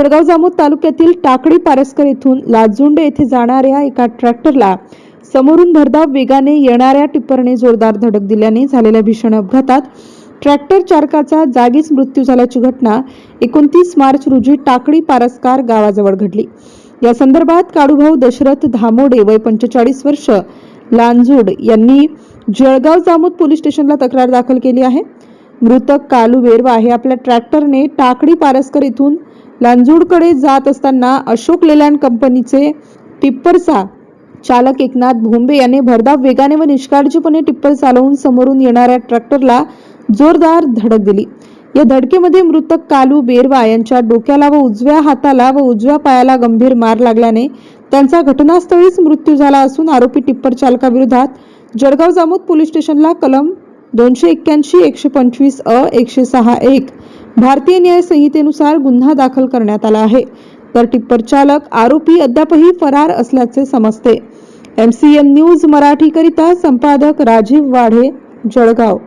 जळगाव जामोद तालुक्यातील टाकडी पारस्कर येथून लाजुंडे येथे जाणाऱ्या एका ट्रॅक्टरला समोरून भरधाव वेगाने येणाऱ्या टिप्परने जोरदार धडक दिल्याने झालेल्या भीषण अपघातात ट्रॅक्टर चालकाचा जागीच मृत्यू झाल्याची घटना एकोणतीस मार्च रोजी टाकळी पारस्कार गावाजवळ घडली. या संदर्भात काळूभाऊ दशरथ धामोडे वय पंचेचाळीस वर्ष लांजूड यांनी जळगाव जामोद पोलीस स्टेशनला तक्रार दाखल केली आहे. मृतक कालू बेरवा हे आपल्या ट्रॅक्टरने टाकडी पारस्कर इथून लांजूडकडे जात असताना अशोक लेलँड कंपनीचे टिप्परचा चालक एकनाथ भोंबे याने भरधाव वेगाने व निष्काळजीपणे टिप्पर चालवून समोरून येणाऱ्या ट्रॅक्टरला जोरदार धडक दिली. या धडकेमध्ये मृतक कालू बेरवा यांच्या डोक्याला व उजव्या हाताला व उजव्या पायाला गंभीर मार लागल्याने त्यांचा घटनास्थळीच मृत्यू झाला असून आरोपी टिप्पर चालकाविरोधात जळगाव जामोद पोलीस स्टेशनला कलम दोनशे एक्क्याऐंशी एकशे पंचवीस अ एकशे सहा एक भारतीय न्याय संहितेनुसार गुन्हा दाखल करण्यात आला आहे. तर टिप्पर चालक आरोपी अद्यापही फरार असल्याचे समजते. एम सी एन न्यूज मराठीकरिता संपादक राजीव वाढे जळगाव.